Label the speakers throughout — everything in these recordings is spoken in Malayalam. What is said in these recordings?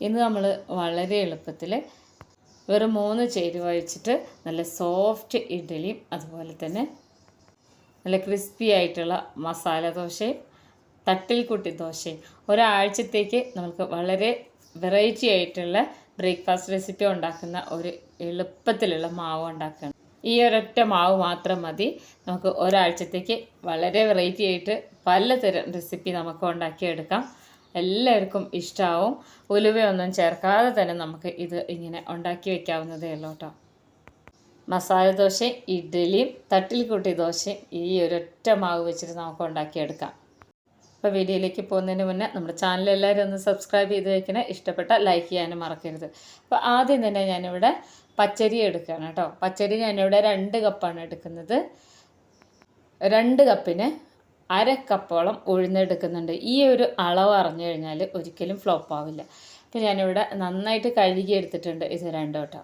Speaker 1: ഇന്ന് നമ്മൾ വളരെ എളുപ്പത്തിൽ വെറും മൂന്ന് ചേരുവ വെച്ചിട്ട് നല്ല സോഫ്റ്റ് ഇഡ്ഡലിയും അതുപോലെ തന്നെ നല്ല ക്രിസ്പി ആയിട്ടുള്ള മസാല ദോശയും തട്ടിൽ കുട്ടി ദോശയും. ഒരാഴ്ചത്തേക്ക് നമുക്ക് വളരെ വെറൈറ്റി ആയിട്ടുള്ള ബ്രേക്ക്ഫാസ്റ്റ് റെസിപ്പി ഉണ്ടാക്കുന്ന ഒരു എളുപ്പത്തിലുള്ള മാവ് ഉണ്ടാക്കണം. ഈ ഒരൊറ്റ മാവ് മാത്രം മതി. നമുക്ക് ഒരാഴ്ചത്തേക്ക് വളരെ വെറൈറ്റി ആയിട്ട് പലതരം റെസിപ്പി നമുക്ക് ഉണ്ടാക്കിയെടുക്കാം. എല്ലാവർക്കും ഇഷ്ടമാവും ഉലുവയൊന്നും ചേർക്കാതെ തന്നെ നമുക്ക് ഇത് ഇങ്ങനെ ഉണ്ടാക്കി വെക്കാവുന്നതേ ഉള്ളൂ കേട്ടോ. മസാല ദോശ ഇഡ്ഡലിയും തട്ടിൽ കൂട്ടി ദോശയും ഈ ഒരൊറ്റ മാവ് വെച്ചിട്ട് നമുക്ക് ഉണ്ടാക്കിയെടുക്കാം. അപ്പോൾ വീഡിയോയിലേക്ക് പോകുന്നതിന് മുന്നേ നമ്മുടെ ചാനൽ എല്ലാവരും ഒന്ന് സബ്സ്ക്രൈബ് ചെയ്ത് വെക്കണേ. ഇഷ്ടപ്പെട്ട ലൈക്ക് ചെയ്യാനും മറക്കരുത്. അപ്പോൾ ആദ്യം തന്നെ ഞാനിവിടെ പച്ചരി എടുക്കുകയാണ് കേട്ടോ. പച്ചരി ഞാനിവിടെ രണ്ട് കപ്പാണ് എടുക്കുന്നത്. രണ്ട് കപ്പിന് അര കപ്പോളം ഉഴുന്നെടുക്കുന്നുണ്ട്. ഈ ഒരു അളവ് അറിഞ്ഞു കഴിഞ്ഞാൽ ഒരിക്കലും ഫ്ലോപ്പ് ആവില്ല. അപ്പോൾ ഞാനിവിടെ നന്നായിട്ട് കഴുകി എടുത്തിട്ടുണ്ട് ഇത് രണ്ടു കേട്ടോ.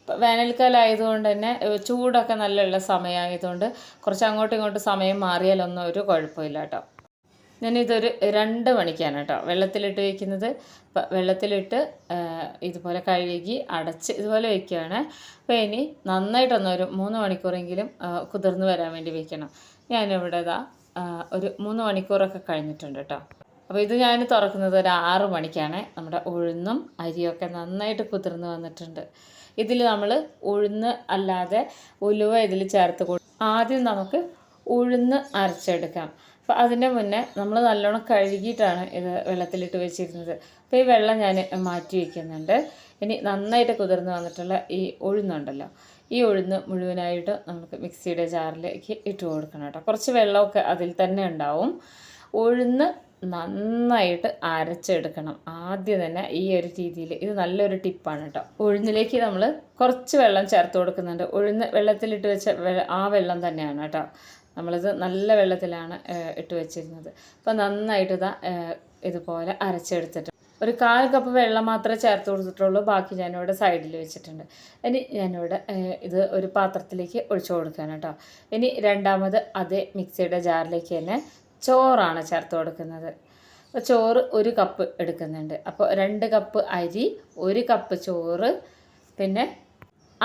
Speaker 1: ഇപ്പം ആയതുകൊണ്ട് തന്നെ ചൂടൊക്കെ നല്ലുള്ള സമയമായതുകൊണ്ട് കുറച്ച് അങ്ങോട്ടും ഇങ്ങോട്ടും സമയം മാറിയാലൊന്നും ഒരു കുഴപ്പമില്ല കേട്ടോ. ഞാനിതൊരു രണ്ട് മണിക്കാണ് കേട്ടോ വെള്ളത്തിലിട്ട് വയ്ക്കുന്നത് അപ്പം വെള്ളത്തിലിട്ട് ഇതുപോലെ കഴുകി അടച്ച് ഇതുപോലെ വയ്ക്കുകയാണ് അപ്പോൾ ഇനി നന്നായിട്ടൊന്നൊരു മൂന്ന് മണിക്കൂറെങ്കിലും കുതിർന്ന് വരാൻ വേണ്ടി വയ്ക്കണം ഞാനിവിടെ ഇതാ ഒരു മൂന്ന് മണിക്കൂറൊക്കെ കഴിഞ്ഞിട്ടുണ്ട് കേട്ടോ അപ്പോൾ ഇത് ഞാൻ തുറക്കുന്നത് ഒരു ആറ് മണിക്കാണ്. നമ്മുടെ ഉഴുന്നും അരിയൊക്കെ നന്നായിട്ട് കുതിർന്ന് വന്നിട്ടുണ്ട്. ഇതിൽ നമ്മൾ ഉഴുന്ന് അല്ലാതെ ഉലുവ ഇതിൽ ചേർത്ത് കൊടുക്കും ആദ്യം നമുക്ക് ഉഴുന്ന് അരച്ചെടുക്കാം. അപ്പോൾ അതിന്റെ മുന്നേ നമ്മൾ നല്ലോണം കഴുകിയിട്ടാണ് ഇത് വെള്ളത്തിലിട്ട് വെച്ചിരുന്നത്. അപ്പോൾ ഈ വെള്ളം ഞാൻ മാറ്റി വയ്ക്കുന്നുണ്ട് ഇനി നന്നായിട്ട് കുതിർന്ന് വന്നിട്ടുള്ള ഈ ഉഴുന്നുണ്ടല്ലോ. ഈ ഉഴുന്ന് മുഴുവനായിട്ട് നമുക്ക് മിക്സിയുടെ ജാറിലേക്ക് ഇട്ട് കൊടുക്കണം കേട്ടോ. കുറച്ച് വെള്ളമൊക്കെ അതിൽ തന്നെ ഉണ്ടാവും. ഉഴുന്ന് നന്നായിട്ട് അരച്ചെടുക്കണം. ആദ്യം തന്നെ ഈ ഒരു രീതിയിൽ ഇത് നല്ലൊരു ടിപ്പാണ് കേട്ടോ. ഉഴുന്നിലേക്ക് നമ്മൾ കുറച്ച് വെള്ളം ചേർത്ത് കൊടുക്കുന്നുണ്ട്. ഉഴുന്ന് വെള്ളത്തിലിട്ട് വെച്ച ആ വെള്ളം തന്നെയാണ് കേട്ടോ. നമ്മളിത് നല്ല വെള്ളത്തിലാണ് ഇട്ട് വെച്ചിരുന്നത്. അപ്പോൾ നന്നായിട്ട് ഇതാ ഇതുപോലെ അരച്ചെടുത്തിട്ട് ഒരു കാൽ കപ്പ് വെള്ളം മാത്രമേ ചേർത്ത് കൊടുത്തിട്ടുള്ളൂ. ബാക്കി ഞാനിവിടെ സൈഡിൽ വെച്ചിട്ടുണ്ട്. ഇനി ഞാനിവിടെ ഇത് ഒരു പാത്രത്തിലേക്ക് ഒഴിച്ചു കൊടുക്കുകയാണ് കേട്ടോ. ഇനി രണ്ടാമത് അതേ മിക്സിയുടെ ജാറിലേക്ക് തന്നെ ചോറാണ് ചേർത്ത് കൊടുക്കുന്നത്. അപ്പോൾ ചോറ് ഒരു കപ്പ് എടുക്കുന്നുണ്ട്. അപ്പോൾ രണ്ട് കപ്പ് അരി ഒരു കപ്പ് ചോറ് പിന്നെ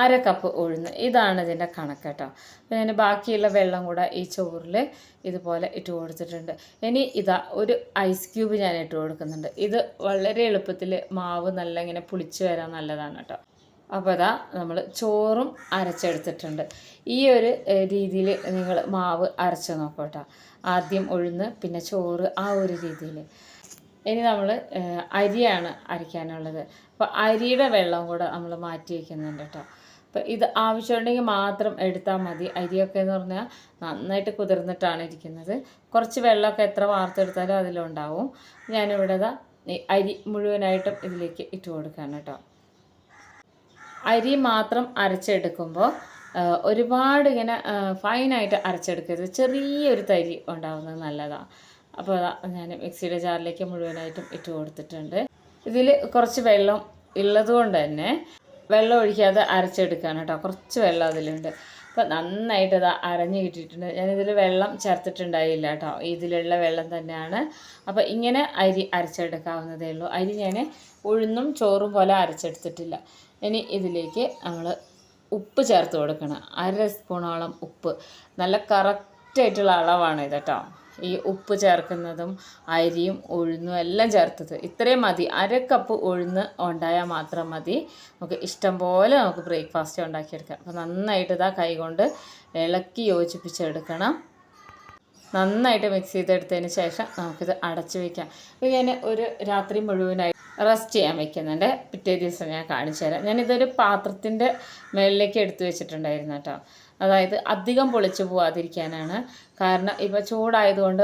Speaker 1: അര കപ്പ് ഉഴുന്ന്. ഇതാണ് ഇതിന്റെ കണക്ക് കേട്ടോ. പിന്നെ ബാക്കിയുള്ള വെള്ളം കൂടെ ഈ ചോറിൽ ഇതുപോലെ ഇട്ട് കൊടുത്തിട്ടുണ്ട്. ഇനി ഇതാ ഒരു ഐസ് ക്യൂബ് ഞാൻ ഇട്ട് കൊടുക്കുന്നുണ്ട്. ഇത് വളരെ എളുപ്പത്തിൽ മാവ് നല്ല ഇങ്ങനെ പുളിച്ച് വരാൻ നല്ലതാണ് കേട്ടോ. അപ്പോൾ അതാ നമ്മൾ ചോറും അരച്ചെടുത്തിട്ടുണ്ട്. ഈ ഒരു രീതിയിൽ നിങ്ങൾ മാവ് അരച്ച് നോക്കട്ടോ കേട്ടോ. ആദ്യം ഉഴുന്ന് പിന്നെ ചോറ് ആ ഒരു രീതിയിൽ ഇനി നമ്മൾ അരിയാണ് അരയ്ക്കാനുള്ളത്. അപ്പോൾ അരിയുടെ വെള്ളം കൂടെ നമ്മൾ മാറ്റി വയ്ക്കുന്നുണ്ട് കേട്ടോ. അപ്പോൾ ഇത് ആവശ്യമുണ്ടെങ്കിൽ മാത്രം എടുത്താൽ മതി. അരിയൊക്കെ എന്ന് പറഞ്ഞാൽ നന്നായിട്ട് കുതിർന്നിട്ടാണ് ഇരിക്കുന്നത്. കുറച്ച് വെള്ളമൊക്കെ എത്ര വാർത്തെടുത്താലും അതിലുണ്ടാവും. ഞാനിവിടെ ഇതാ അരി മുഴുവനായിട്ടും ഇതിലേക്ക് ഇട്ട് കൊടുക്കുകയാണ് കേട്ടോ. അരി മാത്രം അരച്ചെടുക്കുമ്പോൾ ഒരുപാട് ഇങ്ങനെ ഫൈനായിട്ട് അരച്ചെടുക്കരുത്. ചെറിയൊരു തരി ഉണ്ടാവുന്നത് നല്ലതാണ് അപ്പോൾ ഞാൻ മിക്സിയുടെ ജാറിലേക്ക് മുഴുവനായിട്ടും ഇട്ട് കൊടുത്തിട്ടുണ്ട്. ഇതിൽ കുറച്ച് വെള്ളം ഉള്ളതുകൊണ്ട് തന്നെ വെള്ളം ഒഴിക്കാതെ അരച്ചെടുക്കുകയാണ് കേട്ടോ. കുറച്ച് വെള്ളം അതിലുണ്ട്. അപ്പോൾ നന്നായിട്ട് അത് അരഞ്ഞ് കിട്ടിയിട്ടുണ്ട്. ഞാനിതിൽ വെള്ളം ചേർത്തിട്ടുണ്ടായില്ല കേട്ടോ. ഇതിലുള്ള വെള്ളം തന്നെയാണ്. അപ്പോൾ ഇങ്ങനെ അരി അരച്ചെടുക്കാവുന്നതേ ഉള്ളൂ. അരി ഞാൻ ഉഴുന്നും ചോറും പോലെ അരച്ചെടുത്തിട്ടില്ല. ഇനി ഇതിലേക്ക് നമ്മൾ ഉപ്പ് ചേർത്ത് കൊടുക്കണം. അര സ്പൂണോളം ഉപ്പ്. നല്ല കറക്റ്റായിട്ടുള്ള അളവാണ് ഇത് കേട്ടോ. ഈ ഉപ്പ് ചേർക്കുന്നതും അരിയും ഉഴുന്നും എല്ലാം ചേർത്തത്. ഇത്രയും മതി. അര കപ്പ് ഉഴുന്ന് ഉണ്ടായാൽ മാത്രം മതി. നമുക്ക് ഇഷ്ടം പോലെ നമുക്ക് ബ്രേക്ക്ഫാസ്റ്റ് ഉണ്ടാക്കിയെടുക്കാം. അപ്പോൾ നന്നായിട്ട് ഇതാ കൈകൊണ്ട് ഇളക്കി യോജിപ്പിച്ചെടുക്കണം. നന്നായിട്ട് മിക്സ് ചെയ്തെടുത്തതിന് ശേഷം നമുക്കിത് അടച്ചു വയ്ക്കാം ഇത് ഞാൻ ഒരു രാത്രി മുഴുവനായി റെസ്റ്റ് ചെയ്യാൻ വെക്കുന്നുണ്ട്. പിറ്റേ ദിവസം ഞാൻ കാണിച്ചു തരാം ഞാനിതൊരു പാത്രത്തിന്റെ മുകളിലേക്ക് എടുത്തു വെച്ചിട്ടുണ്ടായിരുന്നു കേട്ടോ. അതായത് അധികം പൊളിച്ചു പോവാതിരിക്കാനാണ്. കാരണം ഇപ്പോൾ ചൂടായതുകൊണ്ട്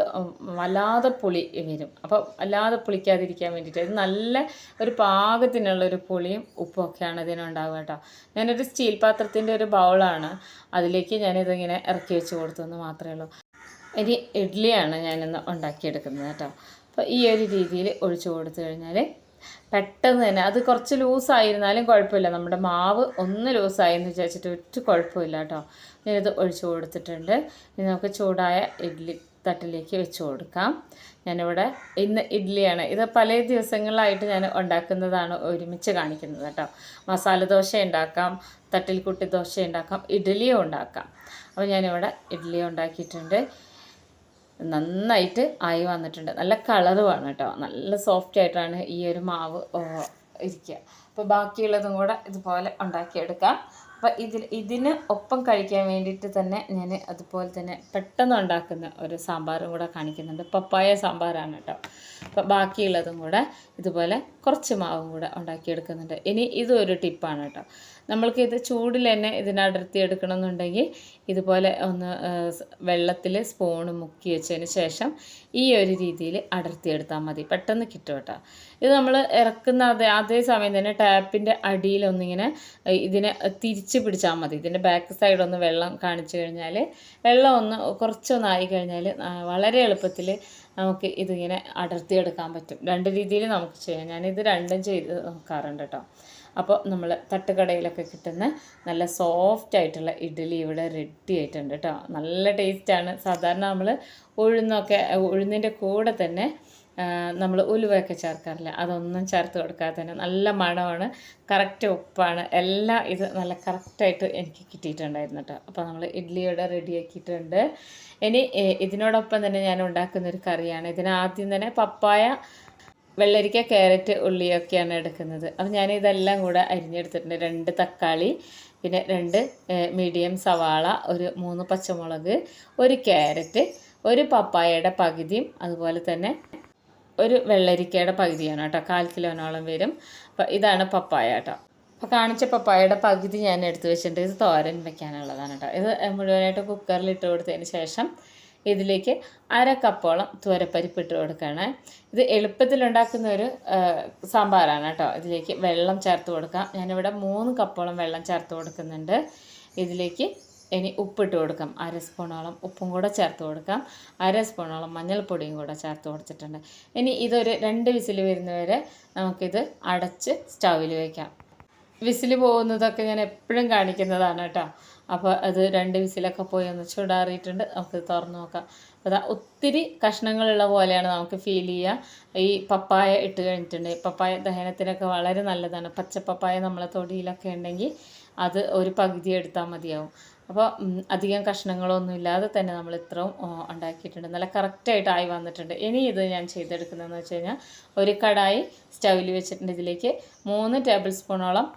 Speaker 1: വല്ലാതെ പുളി വരും. അപ്പോൾ വല്ലാതെ പുളിക്കാതിരിക്കാൻ വേണ്ടിയിട്ട് ഇത് നല്ല ഒരു പാകത്തിനുള്ളൊരു പുളിയും ഉപ്പൊക്കെയാണ് ഇതിനുണ്ടാവുക കേട്ടോ. ഞാനൊരു സ്റ്റീൽ പാത്രത്തിന്റെ ഒരു ബൗളാണ്. അതിലേക്ക് ഞാനിതിങ്ങനെ ഇറക്കി വെച്ച് കൊടുത്തെന്ന് മാത്രമേ ഉള്ളൂ. ഇനി ഇഡ്ഡലിയാണ് ഞാനിന്ന് ഉണ്ടാക്കിയെടുക്കുന്നത് കേട്ടോ. അപ്പോൾ ഈ ഒരു രീതിയിൽ ഒഴിച്ചു കൊടുത്തു കഴിഞ്ഞാൽ പെട്ടെന്ന് തന്നെ. അത് കുറച്ച് ലൂസായിരുന്നാലും കുഴപ്പമില്ല. നമ്മുടെ മാവ് ഒന്ന് ലൂസായെന്ന് വിചാരിച്ചിട്ട് ഒറ്റ കുഴപ്പമില്ല കേട്ടോ. ഞാനിത് ഒഴിച്ചു കൊടുത്തിട്ടുണ്ട്. ഇനി നമുക്ക് ചൂടായ ഇഡ്ഡലി തട്ടിലേക്ക് വെച്ച് കൊടുക്കാം. ഞാനിവിടെ ഇന്ന് ഇഡ്ഡലിയാണ് ഇത് പല ദിവസങ്ങളിലായിട്ട് ഞാൻ ഉണ്ടാക്കുന്നതാണ് ഒരുമിച്ച് കാണിക്കുന്നത് കേട്ടോ. മസാല ദോശ ഉണ്ടാക്കാം തട്ടിൽ കുട്ടി ദോശ ഉണ്ടാക്കാം ഇഡ്ഡലിയും ഉണ്ടാക്കാം. അപ്പോൾ ഞാനിവിടെ ഇഡ്ഡലി ഉണ്ടാക്കിയിട്ടുണ്ട്. നന്നായിട്ട് ആയി വന്നിട്ടുണ്ട്. നല്ല കളറുമാണ് കേട്ടോ. നല്ല സോഫ്റ്റ് ആയിട്ടാണ് ഈ ഒരു മാവ് ഇരിക്കുക അപ്പോൾ ബാക്കിയുള്ളതും കൂടെ ഇതുപോലെ ഉണ്ടാക്കിയെടുക്കാം. അപ്പോൾ ഇതിൽ ഇതിന് ഒപ്പം കഴിക്കാൻ വേണ്ടിയിട്ട് തന്നെ ഞാൻ അതുപോലെ തന്നെ പെട്ടെന്ന് ഉണ്ടാക്കുന്ന ഒരു സാമ്പാറും കൂടെ കാണിക്കുന്നുണ്ട്. പപ്പായ സാമ്പാറാണ് കേട്ടോ. അപ്പോൾ ബാക്കിയുള്ളതും കൂടെ ഇതുപോലെ കുറച്ച് മാവും കൂടെ ഉണ്ടാക്കിയെടുക്കുന്നുണ്ട്. ഇനി ഇതും ഒരു ടിപ്പാണ് കേട്ടോ. നമ്മൾക്ക് ഇത് ചൂടിൽ തന്നെ ഇതിനെ അടർത്തി എടുക്കണമെന്നുണ്ടെങ്കിൽ ഇതുപോലെ ഒന്ന് വെള്ളത്തിൽ സ്പൂണ് മുക്കി വെച്ചതിന് ശേഷം ഈ ഒരു രീതിയിൽ അടർത്തി അടർത്തിയെടുത്താൽ മതി. പെട്ടെന്ന് കിട്ടും കേട്ടോ. ഇത് നമ്മൾ ഇറക്കുന്ന അതേ അതേ സമയം തന്നെ ടാപ്പിന്റെ അടിയിലൊന്നിങ്ങനെ ഇതിനെ തിരിച്ച് പിടിച്ചാൽ മതി. ഇതിന്റെ ബാക്ക് സൈഡൊന്ന് വെള്ളം കാണിച്ചു കഴിഞ്ഞാൽ വെള്ളം ഒന്ന് കുറച്ചൊന്നായി കഴിഞ്ഞാൽ വളരെ എളുപ്പത്തിൽ നമുക്ക് ഇതിങ്ങനെ അടർത്തിയെടുക്കാൻ പറ്റും. രണ്ട് രീതിയിൽ നമുക്ക് ചെയ്യാം. ഞാനിത് രണ്ടും ചെയ്ത് നോക്കാറുണ്ട് കേട്ടോ. അപ്പോൾ നമ്മൾ തട്ടുകടയിലൊക്കെ കിട്ടുന്ന നല്ല സോഫ്റ്റ് ആയിട്ടുള്ള ഇഡ്ഡലി ഇവിടെ റെഡി ആയിട്ടുണ്ട് കേട്ടോ നല്ല ടേസ്റ്റാണ് സാധാരണ നമ്മൾ ഉഴുന്നൊക്കെ ഉഴുന്നിന്റെ കൂടെ തന്നെ നമ്മൾ ഉലുവയൊക്കെ ചേർക്കാറില്ല? അതൊന്നും ചേർത്ത് കൊടുക്കാതെ തന്നെ നല്ല മണമാണ്. കറക്റ്റ് ഉപ്പാണ്. എല്ലാം ഇത് നല്ല കറക്റ്റായിട്ട് എനിക്ക് കിട്ടിയിട്ടുണ്ടായിരുന്നു കേട്ടോ അപ്പോൾ നമ്മൾ ഇഡ്ഡലിയുടെ റെഡിയാക്കിയിട്ടുണ്ട് ഇനി ഇതിനോടൊപ്പം തന്നെ ഞാൻ ഉണ്ടാക്കുന്ന ഒരു കറിയാണ്. ഇതിനാദ്യം തന്നെ പപ്പായ വെള്ളരിക്ക ക്യാരറ്റ് ഉള്ളിയൊക്കെയാണ് എടുക്കുന്നത്. അപ്പോൾ ഞാൻ ഇതെല്ലാം കൂടെ അരിഞ്ഞെടുത്തിട്ടുണ്ട്. രണ്ട് തക്കാളി പിന്നെ രണ്ട് മീഡിയം സവാള ഒരു മൂന്ന് പച്ചമുളക് ഒരു ക്യാരറ്റ് ഒരു പപ്പായയുടെ പകുതിയും അതുപോലെ തന്നെ ഒരു വെള്ളരിക്കയുടെ പകുതിയാണ് കേട്ടോ. കാൽ കിലോനോളം വരും. അപ്പോൾ ഇതാണ് പപ്പായ കേട്ടോ. അപ്പോൾ കാണിച്ച പപ്പായയുടെ പകുതി ഞാൻ എടുത്ത് വെച്ചിട്ടുണ്ട്. ഇത് തോരൻ വെക്കാനുള്ളതാണ് കേട്ടോ. ഇത് മുഴുവനായിട്ട് കുക്കറിൽ ഇട്ട് കൊടുത്തതിന് ശേഷം ഇതിലേക്ക് അര കപ്പോളം തുവരപ്പരിപ്പ് ഇട്ട് കൊടുക്കുകയാണ്. ഇത് എളുപ്പത്തിൽ ഉണ്ടാക്കുന്ന ഒരു സാമ്പാറാണ് കേട്ടോ. ഇതിലേക്ക് വെള്ളം ചേർത്ത് കൊടുക്കാം. ഞാനിവിടെ മൂന്ന് കപ്പോളം വെള്ളം ചേർത്ത് കൊടുക്കുന്നുണ്ട്. ഇതിലേക്ക് ഇനി ഉപ്പിട്ട് കൊടുക്കാം. അര സ്പൂണോളം ഉപ്പും കൂടെ ചേർത്ത് കൊടുക്കാം. അര സ്പൂണോളം മഞ്ഞൾപ്പൊടിയും കൂടെ ചേർത്ത് കൊടുത്തിട്ടുണ്ട്. ഇനി ഇതൊരു രണ്ട് വിസിൽ വരുന്നവരെ നമുക്കിത് അടച്ച് സ്റ്റൗവിൽ വയ്ക്കാം വിസിൽ പോകുന്നതൊക്കെ ഞാൻ എപ്പോഴും കാണിക്കുന്നതാണ് കേട്ടോ. അപ്പോൾ അത് രണ്ട് വിസിലൊക്കെ പോയി ഒന്ന് ചൂടാറിയിട്ടുണ്ട്. നമുക്ക് തുറന്ന് നോക്കാം. അപ്പോൾ ദാ ഒത്തിരി കഷ്ണങ്ങളുള്ള പോലെയാണ് നമുക്ക് ഫീൽ ചെയ്യുക ഈ പപ്പായ ഇട്ട് കഴിഞ്ഞിട്ടുണ്ട്. പപ്പായ ദഹനത്തിനൊക്കെ വളരെ നല്ലതാണ്. പച്ചപ്പപ്പായ നമ്മളെ തൊടിയിലൊക്കെ ഉണ്ടെങ്കിൽ അത് ഒരു പകുതി എടുത്താൽ മതിയാവും. അപ്പോൾ അധികം കഷ്ണങ്ങളൊന്നും ഇല്ലാതെ തന്നെ നമ്മൾ ഇത്രയും ഉണ്ടാക്കിയിട്ടുണ്ട്. നല്ല കറക്റ്റായിട്ട് ആയി വന്നിട്ടുണ്ട്. ഇനി ഇത് ഞാൻ ചെയ്തെടുക്കുന്നതെന്ന് വെച്ച് കഴിഞ്ഞാൽ ഒരു കടായി സ്റ്റൗവിൽ വെച്ചിട്ടുണ്ട് ഇതിലേക്ക്. മൂന്ന് ടേബിൾ സ്പൂണോളം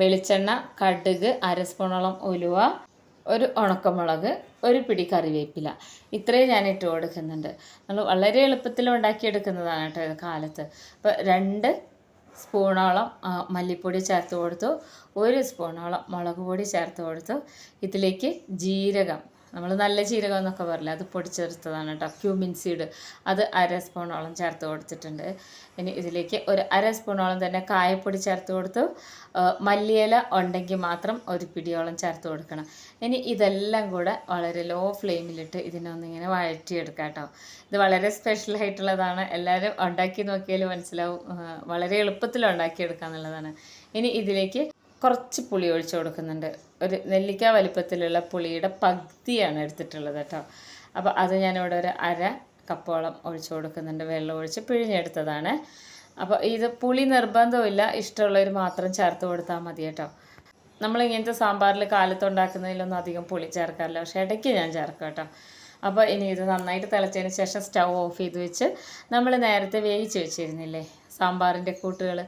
Speaker 1: വെളിച്ചെണ്ണ കടുക് അര സ്പൂണോളം ഉലുവ ഒരു ഉണക്കമുളക് ഒരു പിടി കറിവേപ്പില. ഇത്രയും ഞാൻ ഇട്ട് കൊടുക്കുന്നുണ്ട്. നമ്മൾ വളരെ എളുപ്പത്തിൽ ഉണ്ടാക്കിയെടുക്കുന്നതാണ് കേട്ടോ ഇത് കാലത്ത്. അപ്പോൾ രണ്ട് സ്പൂണോളം മല്ലിപ്പൊടി ചേർത്ത് കൊടുത്തു. ഒരു സ്പൂണോളം മുളക് പൊടി ചേർത്ത് കൊടുത്തു. ഇതിലേക്ക് ജീരകം നമ്മൾ നല്ല ജീരകം എന്നൊക്കെ പറയില്ല അത് പൊടിച്ചെടുത്തതാണ് കേട്ടോ. ക്യൂമിൻ സീഡ് അത് അര സ്പൂണോളം ചേർത്ത് കൊടുത്തിട്ടുണ്ട്. ഇനി ഇതിലേക്ക് ഒരു അര സ്പൂണോളം തന്നെ കായപ്പൊടി ചേർത്ത് കൊടുത്തു. മല്ലിയില ഉണ്ടെങ്കിൽ മാത്രം ഒരു പിടിയോളം ചേർത്ത് കൊടുക്കണം. ഇനി ഇതെല്ലാം കൂടെ വളരെ ലോ ഫ്ലെയിമിലിട്ട് ഇതിനൊന്നിങ്ങനെ വഴറ്റിയെടുക്കാം കേട്ടോ. ഇത് വളരെ സ്പെഷ്യൽ ആയിട്ടുള്ളതാണ്. എല്ലാവരും ഉണ്ടാക്കി നോക്കിയാൽ മനസ്സിലാവും. വളരെ എളുപ്പത്തിൽ ഉണ്ടാക്കിയെടുക്കുക എന്നുള്ളതാണ്. ഇനി ഇതിലേക്ക് കുറച്ച് പുളി ഒഴിച്ച് കൊടുക്കുന്നുണ്ട്. ഒരു നെല്ലിക്ക വലിപ്പത്തിലുള്ള പുളിയുടെ പകുതിയാണ് എടുത്തിട്ടുള്ളത് കേട്ടോ. അപ്പോൾ അത് ഞാനിവിടെ ഒരു അര കപ്പോളം ഒഴിച്ച് കൊടുക്കുന്നുണ്ട്. വെള്ളം ഒഴിച്ച് പിഴിഞ്ഞെടുത്തതാണ്. അപ്പോൾ ഇത് പുളി നിർബന്ധമില്ല ഇഷ്ടമുള്ളവർ മാത്രം ചേർത്ത് കൊടുത്താൽ മതി കേട്ടോ. നമ്മൾ ഇങ്ങനത്തെ സാമ്പാറിൽ കാലത്ത് ഉണ്ടാക്കുന്നതിലൊന്നും അധികം പുളി ചേർക്കാറില്ല. പക്ഷേ ഇടയ്ക്ക് ഞാൻ ചേർക്കാം കേട്ടോ. അപ്പോൾ ഇനി ഇത് നന്നായിട്ട് തിളച്ചതിന് ശേഷം സ്റ്റൗ ഓഫ് ചെയ്ത് വെച്ച് നമ്മൾ നേരത്തെ വേവിച്ച് വെച്ചിരുന്നില്ലേ? സാമ്പാറിന്റെ കൂട്ടുകൾ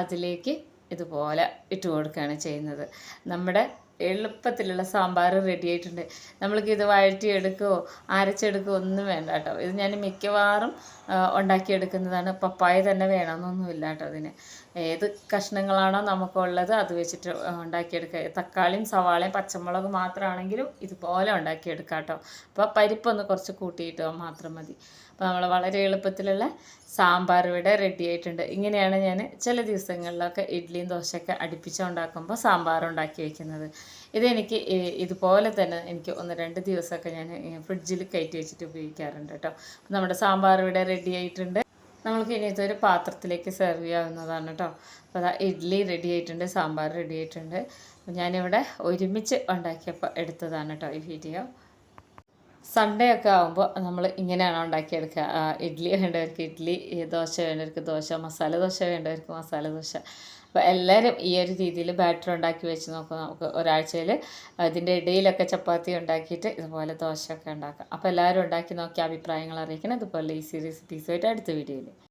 Speaker 1: അതിലേക്ക് ഇതുപോലെ ഇട്ട് കൊടുക്കുകയാണ് ചെയ്യുന്നത്. നമ്മുടെ എളുപ്പത്തിലുള്ള സാമ്പാർ റെഡി ആയിട്ടുണ്ട്. നമ്മൾക്ക് ഇത് വഴറ്റിയെടുക്കുകയോ അരച്ചെടുക്കുകയോ ഒന്നും വേണ്ട കേട്ടോ. ഇത് ഞാൻ മിക്കവാറും ഉണ്ടാക്കിയെടുക്കുന്നതാണ്. പപ്പായ തന്നെ വേണമെന്നൊന്നുമില്ല കേട്ടോ അതിന്. ഏത് കഷ്ണങ്ങളാണോ നമുക്കുള്ളത് അത് വെച്ചിട്ട് ഉണ്ടാക്കിയെടുക്കുക. തക്കാളിയും സവാളയും പച്ചമുളക് മാത്രമാണെങ്കിലും ഇതുപോലെ ഉണ്ടാക്കിയെടുക്കാം കേട്ടോ. അപ്പോൾ പരിപ്പൊന്ന് കുറച്ച് കൂട്ടിയിട്ട് മാത്രം മതി. അപ്പോൾ നമ്മൾ വളരെ എളുപ്പത്തിലുള്ള സാമ്പാർ ഇവിടെ റെഡി ആയിട്ടുണ്ട്. ഇങ്ങനെയാണ് ഞാൻ ചില ദിവസങ്ങളിലൊക്കെ ഇഡ്ഡലിയും ദോശയൊക്കെ അടുപ്പിച്ച് ഉണ്ടാക്കുമ്പോൾ സാമ്പാർ ഉണ്ടാക്കി വയ്ക്കുന്നത് ഇതെനിക്ക് ഇതുപോലെ തന്നെ എനിക്ക് ഒന്ന് രണ്ട് ദിവസമൊക്കെ ഞാൻ ഫ്രിഡ്ജിൽ കയറ്റി വെച്ചിട്ട് ഉപയോഗിക്കാറുണ്ട് കേട്ടോ. നമ്മുടെ സാമ്പാർ ഇവിടെ റെഡി ആയിട്ടുണ്ട്. നമ്മൾക്ക് ഇനിയത്തെ ഒരു പാത്രത്തിലേക്ക് സെർവ് ചെയ്യാവുന്നതാണ് കേട്ടോ. അപ്പോൾ അതാ ഇഡ്ഡലി റെഡി ആയിട്ടുണ്ട് സാമ്പാർ റെഡി ആയിട്ടുണ്ട്. ഞാനിവിടെ ഒരുമിച്ച് ഉണ്ടാക്കിയപ്പോൾ എടുത്തതാണ് കേട്ടോ ഈ വീഡിയോ സൺഡേ ഒക്കെ ആകുമ്പോൾ നമ്മൾ ഇങ്ങനെയാണ് ഉണ്ടാക്കിയെടുക്കുക ഇഡ്ഡലി വേണ്ടവർക്ക് ഇഡ്ഡലി ദോശ വേണ്ടവർക്ക് ദോശ മസാല ദോശ വേണ്ടവർക്ക് മസാല ദോശ. അപ്പോൾ എല്ലാവരും ഈ ഒരു രീതിയിൽ ബാറ്റർ ഉണ്ടാക്കി വെച്ച് നോക്കുക നമുക്ക് ഒരാഴ്ചയിൽ അതിന്റെ ഇടയിലൊക്കെ ചപ്പാത്തി ഉണ്ടാക്കിയിട്ട് ഇതുപോലെ ദോശയൊക്കെ ഉണ്ടാക്കാം. അപ്പോൾ എല്ലാവരും ഉണ്ടാക്കി നോക്കി അഭിപ്രായങ്ങൾ അറിയിക്കണം. അതുപോലെ ഈസി റെസിപ്പീസുമായിട്ട് അടുത്ത വീഡിയോയിൽ